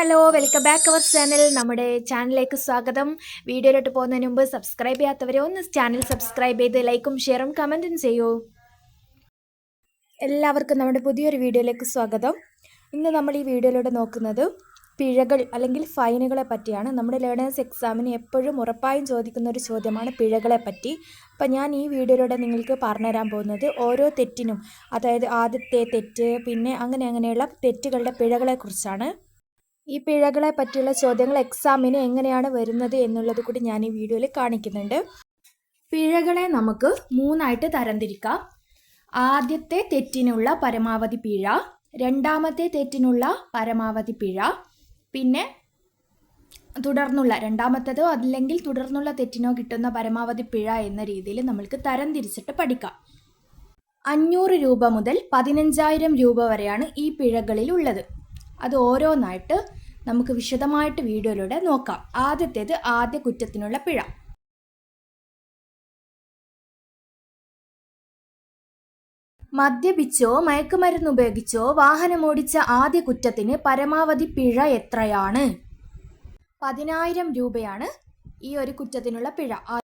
Hello welcome back our channel നമ്മുടെ ചാനലിലേക്ക് സ്വാഗതം. വീഡിയോയിലോട്ട് പോകുന്നതിന് മുമ്പ് സബ്സ്ക്രൈബ് ചെയ്യാത്തവരെ ഒന്ന് ചാനൽ സബ്സ്ക്രൈബ് ചെയ്ത് ലൈക്കും ഷെയറും കമന്റും ചെയ്യൂ. എല്ലാവർക്കും നമ്മുടെ പുതിയൊരു വീഡിയോയിലേക്ക് സ്വാഗതം. ഇന്ന് നമ്മൾ ഈ വീഡിയോയിലൂടെ നോക്കുന്നത് പിഴകൾ അല്ലെങ്കിൽ ഫൈനുകളെ പറ്റിയാണ്. നമ്മുടെ ലേണേഴ്സ് എക്സാമിന് എപ്പോഴും ഉറപ്പായും ചോദിക്കുന്ന ഒരു ചോദ്യമാണ് പിഴകളെ പറ്റി. അപ്പം ഞാൻ ഈ വീഡിയോയിലൂടെ നിങ്ങൾക്ക് പറഞ്ഞുതരാൻ പോകുന്നത് ഓരോ തെറ്റിനും അതായത് ആദ്യത്തെ തെറ്റ് പിന്നെ അങ്ങനെ അങ്ങനെയുള്ള തെറ്റുകളുടെ പിഴകളെക്കുറിച്ചാണ് ഈ പിഴകളെ പറ്റിയുള്ള ചോദ്യങ്ങൾ എക്സാമിന് എങ്ങനെയാണ് വരുന്നത് എന്നുള്ളത് കൂടി ഞാൻ ഈ വീഡിയോയിൽ കാണിക്കുന്നുണ്ട്. പിഴകളെ നമുക്ക് മൂന്നായിട്ട് തരംതിരിക്കാം. ആദ്യത്തെ തെറ്റിനുള്ള പരമാവധി പിഴ രണ്ടാമത്തെ തെറ്റിനുള്ള പരമാവധി പിഴ പിന്നെ തുടർന്നുള്ള രണ്ടാമത്തതോ അല്ലെങ്കിൽ തുടർന്നുള്ള തെറ്റിനോ കിട്ടുന്ന പരമാവധി പിഴ എന്ന രീതിയിൽ നമ്മൾക്ക് തരംതിരിച്ചിട്ട് പഠിക്കാം. അഞ്ഞൂറ് രൂപ മുതൽ പതിനഞ്ചായിരം രൂപ വരെയാണ് ഈ പിഴകളിൽ ഉള്ളത്. അത് ഓരോന്നായിട്ട് നമുക്ക് വിശദമായിട്ട് വീഡിയോയിലൂടെ നോക്കാം. ആദ്യത്തേത് ആദ്യ കുറ്റത്തിനുള്ള പിഴ. മദ്യപിച്ചോ മയക്കുമരുന്ന് ഉപയോഗിച്ചോ വാഹനമോടിച്ച ആദ്യ കുറ്റത്തിന് പരമാവധി പിഴ എത്രയാണ്? പതിനായിരം രൂപയാണ് ഈ ഒരു കുറ്റത്തിനുള്ള പിഴ. ആ-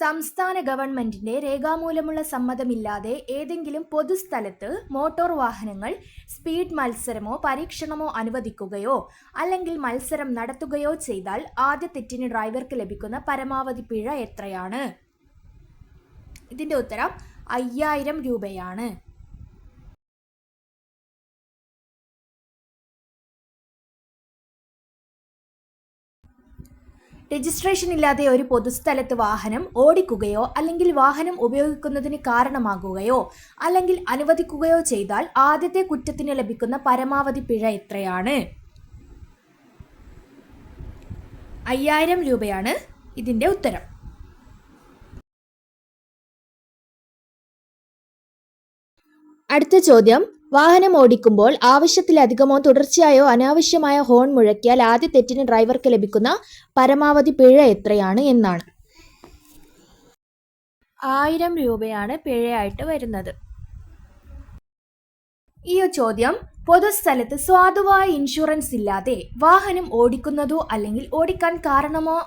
സംസ്ഥാന ഗവൺമെന്റിന്റെ രേഖാമൂലമുള്ള സമ്മതമില്ലാതെ ഏതെങ്കിലും പൊതുസ്ഥലത്ത് മോട്ടോർ വാഹനങ്ങൾ സ്പീഡ് മത്സരമോ പരീക്ഷണമോ അനുവദിക്കുകയോ അല്ലെങ്കിൽ മത്സരം നടത്തുകയോ ചെയ്താൽ ആദ്യ തെറ്റിന് ഡ്രൈവർക്ക് ലഭിക്കുന്ന പരമാവധി പിഴ എത്രയാണ്? ഇതിന്റെ ഉത്തരം അയ്യായിരം രൂപയാണ്. രജിസ്ട്രേഷൻ ഇല്ലാതെ ഒരു പൊതുസ്ഥലത്ത് വാഹനം ഓടിക്കുകയോ അല്ലെങ്കിൽ വാഹനം ഉപയോഗിക്കുന്നതിന് കാരണമാകുകയോ അല്ലെങ്കിൽ അനുവദിക്കുകയോ ചെയ്താൽ ആദ്യത്തെ കുറ്റത്തിന് ലഭിക്കുന്ന പരമാവധി പിഴ എത്രയാണ്? അയ്യായിരം രൂപയാണ് ഇതിന്റെ ഉത്തരം. അടുത്ത ചോദ്യം. വാഹനം ഓടിക്കുമ്പോൾ ആവശ്യത്തിലധികമോ തുടർച്ചയായോ അനാവശ്യമായ ഹോൺ മുഴക്കിയാൽ ആദ്യ തെറ്റിന് ഡ്രൈവർക്ക് ലഭിക്കുന്ന പരമാവധി പിഴ എത്രയാണ് എന്നാണ്. ആയിരം രൂപയാണ് പിഴയായിട്ട് വരുന്നത്. ഈ ചോദ്യം പൊതുസ്ഥലത്ത് സ്വാധുവായ ഇൻഷുറൻസ് ഇല്ലാതെ വാഹനം ഓടിക്കുന്നതോ അല്ലെങ്കിൽ ഓടിക്കാൻ കാരണമോ?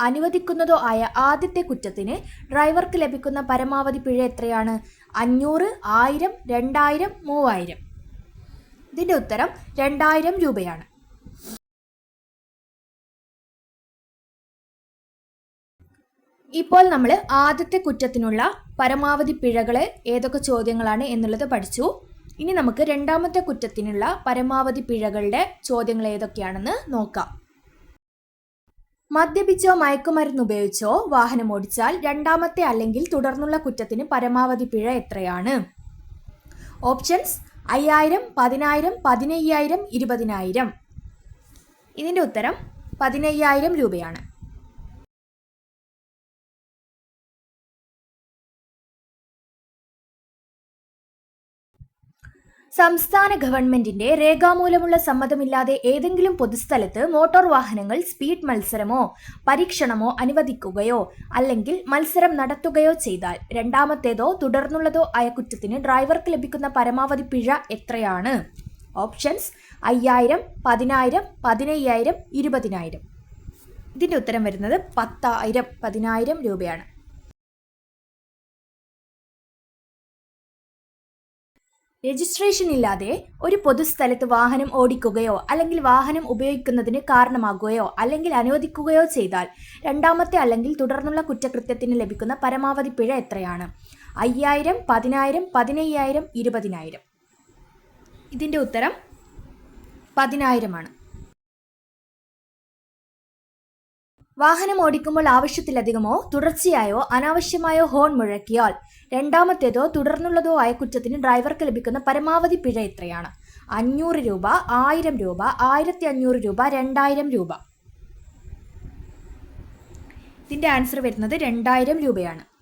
അനുവദിക്കുന്നതോ ആയ ആദ്യത്തെ കുറ്റത്തിന് ഡ്രൈവർക്ക് ലഭിക്കുന്ന പരമാവധി പിഴ എത്രയാണ്? അഞ്ഞൂറ് ആയിരം രണ്ടായിരം മൂവായിരം. ഇതിന്റെ ഉത്തരം രണ്ടായിരം രൂപയാണ്. ഇപ്പോൾ നമ്മൾ ആദ്യത്തെ കുറ്റത്തിനുള്ള പരമാവധി പിഴകൾ ഏതൊക്കെ ചോദ്യങ്ങളാണ് എന്നുള്ളത് പഠിച്ചു. ഇനി നമുക്ക് രണ്ടാമത്തെ കുറ്റത്തിനുള്ള പരമാവധി പിഴകളുടെ ചോദ്യങ്ങൾ ഏതൊക്കെയാണെന്ന് നോക്കാം. മദ്യപിച്ചോ മയക്കുമരുന്ന് ഉപയോഗിച്ചോ വാഹനം ഓടിച്ചാൽ രണ്ടാമത്തെ അല്ലെങ്കിൽ തുടർന്നുള്ള കുറ്റത്തിന് പരമാവധി പിഴ എത്രയാണ്? ഓപ്ഷൻസ് അയ്യായിരം പതിനായിരം പതിനയ്യായിരം ഇരുപതിനായിരം. ഇതിന്റെ ഉത്തരം പതിനയ്യായിരം രൂപയാണ്. സംസ്ഥാന ഗവൺമെന്റിന്റെ രേഖാമൂലമുള്ള സമ്മതമില്ലാതെ ഏതെങ്കിലും പൊതുസ്ഥലത്ത് മോട്ടോർ വാഹനങ്ങൾ സ്പീഡ് മത്സരമോ പരീക്ഷണമോ അനുവദിക്കുകയോ അല്ലെങ്കിൽ മത്സരം നടത്തുകയോ ചെയ്താൽ രണ്ടാമത്തേതോ തുടർന്നുള്ളതോ ആയ കുറ്റത്തിന് ഡ്രൈവർക്ക് ലഭിക്കുന്ന പരമാവധി പിഴ എത്രയാണ്? ഓപ്ഷൻസ് അയ്യായിരം പതിനായിരം പതിനയ്യായിരം ഇരുപതിനായിരം. ഇതിന്റെ ഉത്തരം വരുന്നത് പത്തായിരം പതിനായിരം രൂപയാണ്. രജിസ്ട്രേഷൻ ഇല്ലാതെ ഒരു പൊതുസ്ഥലത്ത് വാഹനം ഓടിക്കുകയോ അല്ലെങ്കിൽ വാഹനം ഉപയോഗിക്കുന്നതിന് കാരണമാകുകയോ അല്ലെങ്കിൽ അനുവദിക്കുകയോ ചെയ്താൽ രണ്ടാമത്തെ അല്ലെങ്കിൽ തുടർന്നുള്ള കുറ്റകൃത്യത്തിന് ലഭിക്കുന്ന പരമാവധി പിഴ എത്രയാണ്? അയ്യായിരം പതിനായിരം പതിനയ്യായിരം ഇരുപതിനായിരം. ഇതിന്റെ ഉത്തരം പതിനായിരമാണ്. വാഹനം ഓടിക്കുമ്പോൾ ആവശ്യത്തിലധികമോ തുടർച്ചയായോ അനാവശ്യമായോ ഹോൺ മുഴക്കിയാൽ രണ്ടാമത്തേതോ തുടർന്നുള്ളതോ ആയ കുറ്റത്തിന് ഡ്രൈവർക്ക് ലഭിക്കുന്ന പരമാവധി പിഴ എത്രയാണ് അഞ്ഞൂറ് രൂപ ആയിരം രൂപ ആയിരത്തി അഞ്ഞൂറ് രൂപ രണ്ടായിരം രൂപ. ഇതിന്റെ ആൻസർ വരുന്നത് രണ്ടായിരം രൂപയാണ്.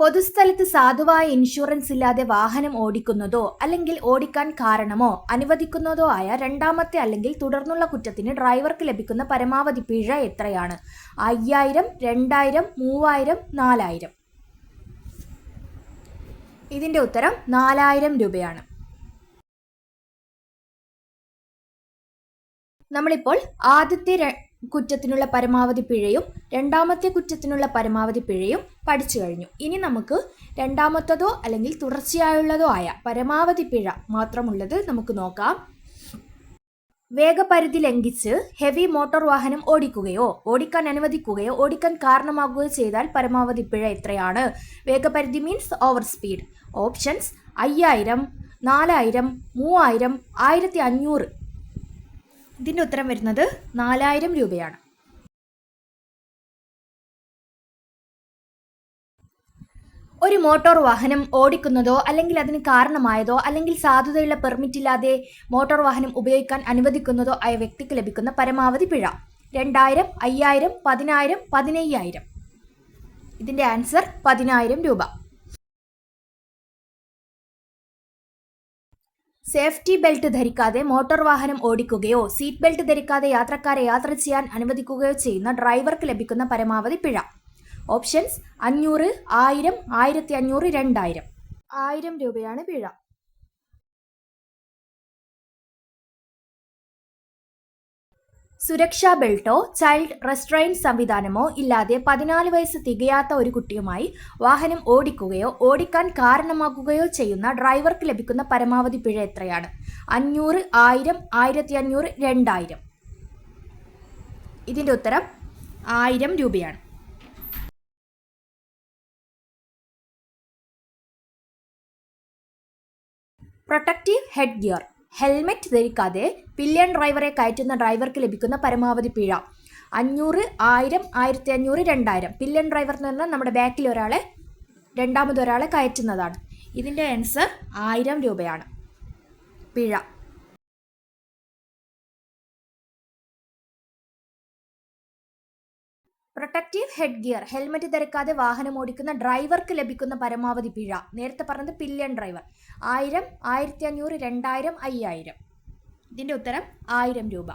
പൊതുസ്ഥലത്ത് സാധുവായ ഇൻഷുറൻസ് ഇല്ലാതെ വാഹനം ഓടിക്കുന്നതോ അല്ലെങ്കിൽ ഓടിക്കാൻ കാരണമോ അനുവദിക്കുന്നതോ ആയ രണ്ടാമത്തെ അല്ലെങ്കിൽ തുടർന്നുള്ള കുറ്റത്തിന് ഡ്രൈവർക്ക് ലഭിക്കുന്ന പരമാവധി പിഴ എത്രയാണ്? അയ്യായിരം രണ്ടായിരം മൂവായിരം നാലായിരം. ഇതിന്റെ ഉത്തരം നാലായിരം രൂപയാണ്. നമ്മളിപ്പോൾ ആദ്യത്തെ കുറ്റത്തിനുള്ള പരമാവധി പിഴയും രണ്ടാമത്തെ കുറ്റത്തിനുള്ള പരമാവധി പിഴയും പഠിച്ചു കഴിഞ്ഞു. ഇനി നമുക്ക് രണ്ടാമത്തതോ അല്ലെങ്കിൽ തുടർച്ചയായുള്ളതോ ആയ പരമാവധി പിഴ മാത്രമുള്ളത് നമുക്ക് നോക്കാം. വേഗപരിധി ലംഘിച്ച് ഹെവി മോട്ടോർ വാഹനം ഓടിക്കുകയോ ഓടിക്കാൻ അനുവദിക്കുകയോ ഓടിക്കാൻ കാരണമാകുകയോ ചെയ്താൽ പരമാവധി പിഴ എത്രയാണ്? വേഗപരിധി മീൻസ് ഓവർ സ്പീഡ് ഓപ്ഷൻസ് അയ്യായിരം നാലായിരം മൂവായിരം ആയിരത്തി അഞ്ഞൂറ്. ഇതിന്റെ ഉത്തരം വരുന്നത് നാലായിരം രൂപയാണ്. ഒരു മോട്ടോർ വാഹനം ഓടിക്കുന്നതോ അല്ലെങ്കിൽ അതിന് കാരണമായതോ അല്ലെങ്കിൽ സാധുതയുള്ള പെർമിറ്റ് ഇല്ലാതെ മോട്ടോർ വാഹനം ഉപയോഗിക്കാൻ അനുവദിക്കുന്നതോ ആയ വ്യക്തിക്ക് ലഭിക്കുന്ന പരമാവധി പിഴ രണ്ടായിരം അയ്യായിരം പതിനായിരം പതിനയ്യായിരം. ഇതിന്റെ ആൻസർ പതിനായിരം രൂപ. സേഫ്റ്റി ബെൽറ്റ് ധരിക്കാതെ മോട്ടോർ വാഹനം ഓടിക്കുകയോ സീറ്റ് ബെൽറ്റ് ധരിക്കാതെ യാത്രക്കാരെ യാത്ര ചെയ്യാൻ അനുവദിക്കുകയോ ചെയ്യുന്ന ഡ്രൈവർക്ക് ലഭിക്കുന്ന പരമാവധി പിഴ. ഓപ്ഷൻസ് അഞ്ഞൂറ് ആയിരം ആയിരത്തി അഞ്ഞൂറ് രണ്ടായിരം. ആയിരം രൂപയാണ് പിഴ. സുരക്ഷാ ബെൽട്ടോ ചൈൽഡ് റെസ്ട്രെയിൻ സംവിധാനമോ ഇല്ലാതെ പതിനാല് വയസ്സ് തികയാത്ത ഒരു കുട്ടിയുമായി വാഹനം ഓടിക്കുകയോ ഓടിക്കാൻ കാരണമാക്കുകയോ ചെയ്യുന്ന ഡ്രൈവർക്ക് ലഭിക്കുന്ന പരമാവധി പിഴ എത്രയാണ്? അഞ്ഞൂറ് ആയിരം ആയിരത്തി അഞ്ഞൂറ് രണ്ടായിരം. ഇതിന്റെ ഉത്തരം ആയിരം രൂപയാണ്. Protective head gear. ഹെൽമെറ്റ് ധരിക്കാതെ പില്യൺ ഡ്രൈവറെ കയറ്റുന്ന ഡ്രൈവർക്ക് ലഭിക്കുന്ന പരമാവധി പിഴ. അഞ്ഞൂറ് ആയിരം ആയിരത്തി അഞ്ഞൂറ് രണ്ടായിരം. പില്യൺ ഡ്രൈവർ എന്ന് പറഞ്ഞാൽ നമ്മുടെ ബാക്കിൽ ഒരാളെ രണ്ടാമതൊരാളെ കയറ്റുന്നതാണ്. ഇതിന്റെ ആൻസർ ആയിരം രൂപയാണ്. പിഴ. പ്രൊട്ടക്റ്റീവ് ഹെഡ് ഗിയർ ഹെൽമെറ്റ് ധരിക്കാതെ വാഹനം ഓടിക്കുന്ന ഡ്രൈവർക്ക് ലഭിക്കുന്ന പരമാവധി പിഴ. നേരത്തെ പറഞ്ഞത് പില്യൺ ഡ്രൈവർ ആയിരം ആയിരത്തി അഞ്ഞൂറ് രണ്ടായിരം അയ്യായിരം. ഇതിന്റെ ഉത്തരം ആയിരം രൂപ.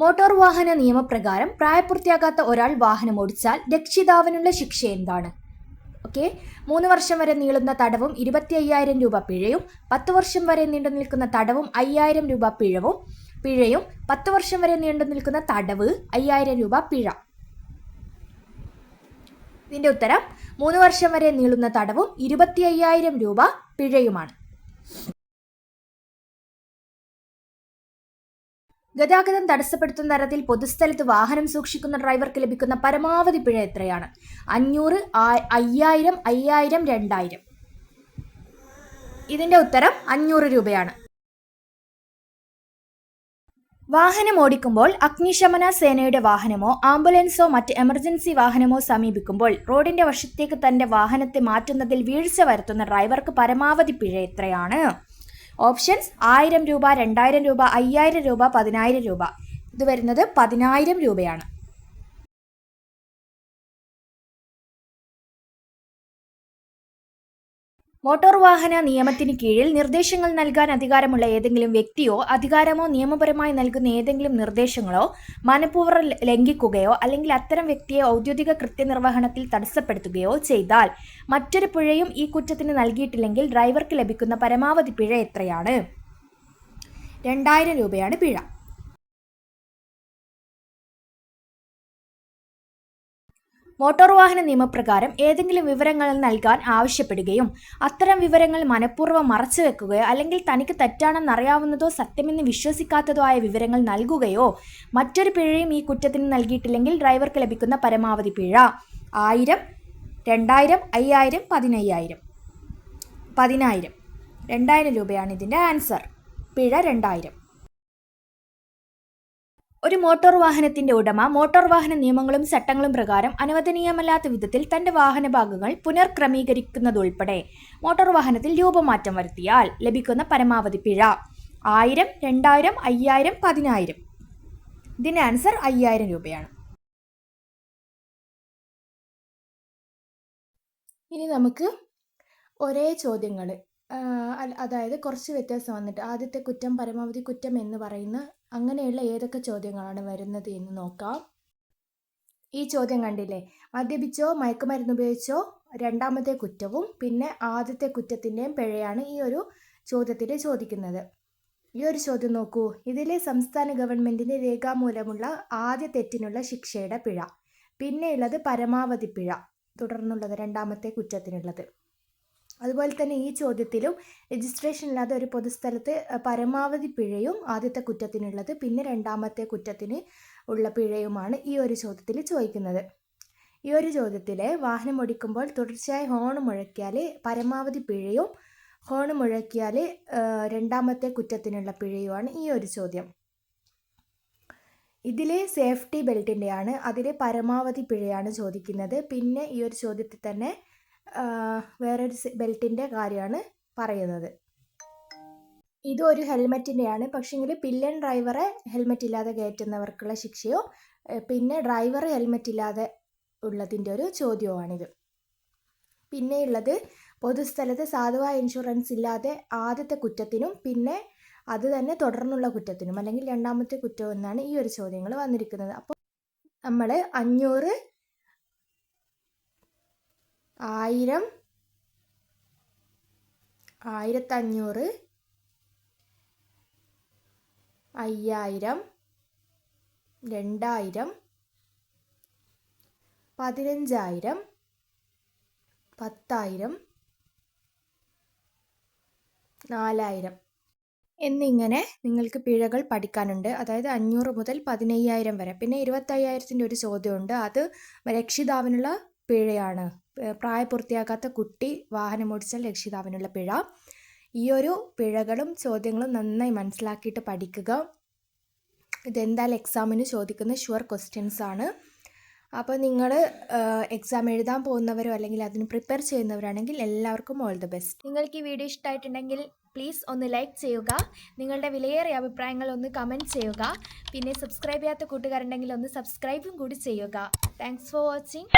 മോട്ടോർ വാഹന നിയമപ്രകാരം പ്രായപൂർത്തിയാകാത്ത ഒരാൾ വാഹനം ഓടിച്ചാൽ രക്ഷിതാവിനുള്ള ശിക്ഷ എന്താണ്? ഓക്കെ മൂന്ന് വർഷം വരെ നീളുന്ന തടവും ഇരുപത്തി അയ്യായിരം രൂപ പിഴയും പത്ത് വർഷം വരെ നീണ്ടു നിൽക്കുന്ന തടവും അയ്യായിരം രൂപ പിഴവും പിഴയും പത്ത് വർഷം വരെ നീണ്ടു നിൽക്കുന്ന തടവ് അയ്യായിരം രൂപ പിഴ. ഇതിന്റെ ഉത്തരം മൂന്ന് വർഷം വരെ നീളുന്ന തടവും ഇരുപത്തി അയ്യായിരം രൂപ പിഴയുമാണ്. ഗതാഗതം തടസ്സപ്പെടുത്തുന്ന തരത്തിൽ പൊതുസ്ഥലത്ത് വാഹനം സൂക്ഷിക്കുന്ന ഡ്രൈവർക്ക് ലഭിക്കുന്ന പരമാവധി പിഴ എത്രയാണ്? അഞ്ഞൂറ് അയ്യായിരം അയ്യായിരം രണ്ടായിരം. ഇതിന്റെ ഉത്തരം അഞ്ഞൂറ് രൂപയാണ്. വാഹനം ഓടിക്കുമ്പോൾ അഗ്നിശമന സേനയുടെ വാഹനമോ ആംബുലൻസോ മറ്റ് എമർജൻസി വാഹനമോ സമീപിക്കുമ്പോൾ റോഡിന്റെ വശത്തേക്ക് തന്റെ വാഹനത്തെ മാറ്റുന്നതിൽ വീഴ്ച വരുത്തുന്ന ഡ്രൈവർക്ക് പരമാവധി പിഴ എത്രയാണ്? ഓപ്ഷൻസ് ആയിരം രൂപ രണ്ടായിരം രൂപ അയ്യായിരം രൂപ പതിനായിരം രൂപ. ഇത് വരുന്നത് പതിനായിരം രൂപയാണ്. മോട്ടോർ വാഹന നിയമത്തിന് കീഴിൽ നിർദ്ദേശങ്ങൾ നൽകാൻ അധികാരമുള്ള ഏതെങ്കിലും വ്യക്തിയോ അധികാരമോ നിയമപരമായി നൽകുന്ന ഏതെങ്കിലും നിർദ്ദേശങ്ങളോ മനഃപൂർവം ലംഘിക്കുകയോ അല്ലെങ്കിൽ അത്തരം വ്യക്തിയെ ഔദ്യോഗിക കൃത്യനിർവഹണത്തിൽ തടസ്സപ്പെടുത്തുകയോ ചെയ്താൽ മറ്റൊരു പിഴയും ഈ കുറ്റത്തിന് നൽകിയിട്ടില്ലെങ്കിൽ ഡ്രൈവർക്ക് ലഭിക്കുന്ന പരമാവധി പിഴ എത്രയാണ്? രണ്ടായിരം രൂപയാണ് പിഴ. മോട്ടോർ വാഹന നിയമപ്രകാരം ഏതെങ്കിലും വിവരങ്ങൾ നൽകാൻ ആവശ്യപ്പെടുകയും അത്തരം വിവരങ്ങൾ മനഃപൂർവം മറച്ചു വെക്കുകയോ അല്ലെങ്കിൽ തനിക്ക് തെറ്റാണെന്ന് അറിയാവുന്നതോ സത്യമെന്ന് വിശ്വസിക്കാത്തതോ ആയ വിവരങ്ങൾ നൽകുകയോ മറ്റൊരു പിഴയും ഈ കുറ്റത്തിന് നൽകിയിട്ടില്ലെങ്കിൽ ഡ്രൈവർക്ക് ലഭിക്കുന്ന പരമാവധി പിഴ ആയിരം രണ്ടായിരം അയ്യായിരം പതിനയ്യായിരം. പതിനായിരം. രണ്ടായിരം രൂപയാണ് ഇതിന്റെ ആൻസർ. പിഴ രണ്ടായിരം. ഒരു മോട്ടോർ വാഹനത്തിന്റെ ഉടമ മോട്ടോർ വാഹന നിയമങ്ങളും ചട്ടങ്ങളും പ്രകാരം അനുവദനീയമല്ലാത്ത വിധത്തിൽ തന്റെ വാഹന ഭാഗങ്ങൾ പുനർക്രമീകരിക്കുന്നതുൾപ്പെടെ മോട്ടോർ വാഹനത്തിൽ രൂപമാറ്റം വരുത്തിയാൽ ലഭിക്കുന്ന പരമാവധി പിഴ ആയിരം രണ്ടായിരം അയ്യായിരം പതിനായിരം. ഇതിന്റെ ആൻസർ അയ്യായിരം രൂപയാണ്. ഇനി നമുക്ക് ഒരേ ചോദ്യങ്ങൾ അതായത് കുറച്ച് വ്യത്യാസം വന്നിട്ട് ആദ്യത്തെ കുറ്റം പരമാവധി കുറ്റം എന്ന് പറയുന്ന അങ്ങനെയുള്ള ഏതൊക്കെ ചോദ്യങ്ങളാണ് വരുന്നത് എന്ന് നോക്കാം. ഈ ചോദ്യം കണ്ടില്ലേ? മദ്യപിച്ചോ മയക്കുമരുന്ന് ഉപയോഗിച്ചോ? രണ്ടാമത്തെ കുറ്റവും പിന്നെ ആദ്യത്തെ കുറ്റത്തിന്റെയും പിഴയാണ് ഈ ഒരു ചോദ്യത്തിൽ ചോദിക്കുന്നത്. ഈ ഒരു ചോദ്യം നോക്കൂ. ഇതിലെ സംസ്ഥാന ഗവൺമെന്റിന്റെ രേഖാമൂലമുള്ള ആദ്യ തെറ്റിനുള്ള ശിക്ഷയുടെ പിഴ. പിന്നെയുള്ളത് പരമാവധി പിഴ. തുടർന്നുള്ളത് രണ്ടാമത്തെ കുറ്റത്തിനുള്ളത്. അതുപോലെ തന്നെ ഈ ചോദ്യത്തിലും രജിസ്ട്രേഷൻ ഇല്ലാതെ ഒരു പൊതുസ്ഥലത്ത് പരമാവധി പിഴയും ആദ്യത്തെ കുറ്റത്തിനുള്ളത് പിന്നെ രണ്ടാമത്തെ കുറ്റത്തിന് ഉള്ള പിഴയുമാണ് ഈ ഒരു ചോദ്യത്തിൽ ചോദിക്കുന്നത്. ഈ ഒരു ചോദ്യത്തിൽ വാഹനം ഓടിക്കുമ്പോൾ തുടർച്ചയായി ഹോൺ മുഴക്കിയാൽ പരമാവധി പിഴയും ഹോൺ മുഴക്കിയാൽ രണ്ടാമത്തെ കുറ്റത്തിനുള്ള പിഴയുമാണ് ഈ ഒരു ചോദ്യം. ഇതിലെ സേഫ്റ്റി ബെൽറ്റിന്റെയാണ് അതിലെ പരമാവധി പിഴയാണ് ചോദിക്കുന്നത്. പിന്നെ ഈ ഒരു ചോദ്യത്തിൽ തന്നെ വേറൊരു ബെൽറ്റിന്റെ കാര്യമാണ് പറയുന്നത്. ഇതും ഒരു ഹെൽമെറ്റിന്റെയാണ്. പക്ഷേങ്കിൽ പില്ലൻ ഡ്രൈവറെ ഹെൽമെറ്റ് ഇല്ലാതെ കയറ്റുന്നവർക്കുള്ള ശിക്ഷയോ പിന്നെ ഡ്രൈവർ ഹെൽമെറ്റ് ഇല്ലാതെ ഉള്ളതിന്റെ ഒരു ചോദ്യവുമാണിത്. പിന്നെയുള്ളത് പൊതുസ്ഥലത്ത് സാധുവായ ഇൻഷുറൻസ് ഇല്ലാതെ ആദ്യത്തെ കുറ്റത്തിനും പിന്നെ അത് തന്നെ തുടർന്നുള്ള കുറ്റത്തിനും അല്ലെങ്കിൽ രണ്ടാമത്തെ കുറ്റം എന്നാണ് ഈ ഒരു ചോദ്യങ്ങൾ വന്നിരിക്കുന്നത്. അപ്പോൾ നമ്മൾ അഞ്ഞൂറ് ആയിരം ആയിരത്തഞ്ഞൂറ് അയ്യായിരം രണ്ടായിരം പതിനഞ്ചായിരം പത്തായിരം നാലായിരം. എന്നിങ്ങനെ നിങ്ങൾക്ക് പിഴകൾ പഠിക്കാനുണ്ട്. അതായത് അഞ്ഞൂറ് മുതൽ പതിനയ്യായിരം വരെ. പിന്നെ ഇരുപത്തയ്യായിരത്തിന്റെ ഒരു ചോദ്യമുണ്ട്. അത് രക്ഷിതാവിനുള്ള പിഴയാണ്. പ്രായപൂർത്തിയാകാത്ത കുട്ടി വാഹനമോടിച്ചാൽ രക്ഷിതാവിനുള്ള പിഴ. ഈ ഒരു പിഴകളും ചോദ്യങ്ങളും നന്നായി മനസ്സിലാക്കിയിട്ട് പഠിക്കുക. ഇതെന്തായാലും എക്സാമിന് ചോദിക്കുന്ന ഷുവർ ക്വസ്റ്റ്യൻസ് ആണ്. അപ്പോൾ നിങ്ങൾ എക്സാം എഴുതാൻ പോകുന്നവരോ അല്ലെങ്കിൽ അതിന് പ്രിപ്പയർ ചെയ്യുന്നവരാണെങ്കിൽ എല്ലാവർക്കും ഓൾ ദി ബെസ്റ്റ് നിങ്ങൾക്ക് ഈ വീഡിയോ ഇഷ്ടമായിട്ടുണ്ടെങ്കിൽ പ്ലീസ് ഒന്ന് ലൈക്ക് ചെയ്യുക. നിങ്ങളുടെ വിലയേറിയ അഭിപ്രായങ്ങൾ ഒന്ന് കമന്റ് ചെയ്യുക. പിന്നെ സബ്സ്ക്രൈബ് ചെയ്യാത്ത കൂട്ടുകാരുണ്ടെങ്കിൽ ഒന്ന് സബ്സ്ക്രൈബും കൂടി ചെയ്യുക. Thanks for watching